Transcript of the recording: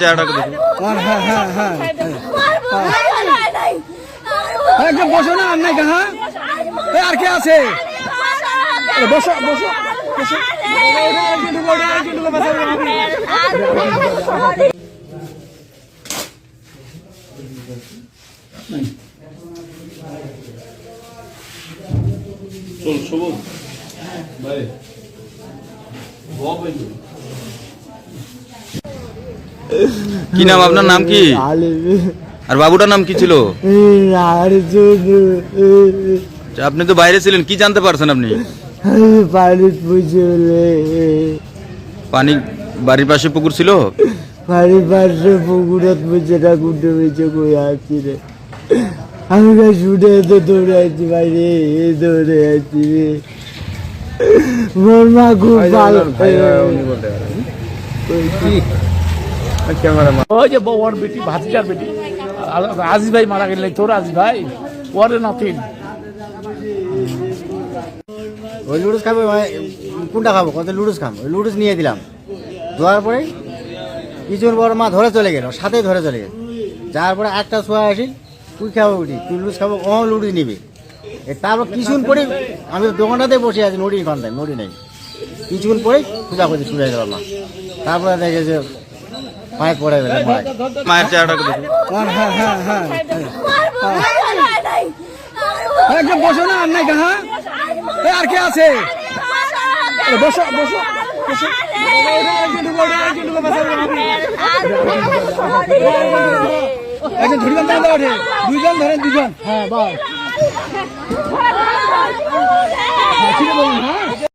চেহারাটাকে দেখুন। হ্যাঁ হ্যাঁ হ্যাঁ হ্যাঁ। একটু বসো না আর নাই হ্যাঁ? আর কে আছে? বসো বসো চল সবুজ ভাই কি নাম আপনার নাম কি? আর বাবুটার নাম কি ছিল? আর আপনি তো বাইরে ছিলেন কি জানতে পারছেন আপনি? পানি বাড়ির পাশে পুকুর ছিল? বাড়ির পাশে পুকুরত পুজোটা কুটে বেঁচে কই আছি রে। আমি না ছুটে তো দৌড়ে আছি বাইরে দৌড়ে আছি রে। মোর মা খুব ভালো ওই যে বেটি ভাতিজার বেটি। আ- আজিজ ভাই মারা গেলে তোর আজিজ ভাই? নাতিন। ওই লুডুস খাব কোনটা খাব? কত লুডুস খাব? ওই লুডুস নিয়ে দিলাম। দেওয়ার পরে কিছুর পর মা ধরে চলে গেল সাথে ধরে চলে গেল। যাওয়ার পরে একটা শোয়া আসি তুই খাব উঠি তুই লুডুস খাব ও লুডুস নিবি। তারপর কিছুক্ষণ পরে আমি তো দোকানটাতে বসে আছি নড়ি ঘন্টায় নড়ি নেই। কিছুক্ষণ পরে পূজা করতে শুরু হয়ে গেল মা তারপরে দেখে যে পায়ে পড়ে গেল মায়ের। চেহারাটাকে হ্যাঁ হ্যাঁ হ্যাঁ বসো না আর নাই হ্যাঁ? এই আর কে আছে? বসো বসো। বসো। একজন ধরিবান ধরে দাও ওঠে। দুইজন ধরেন দুজন হ্যাঁ বল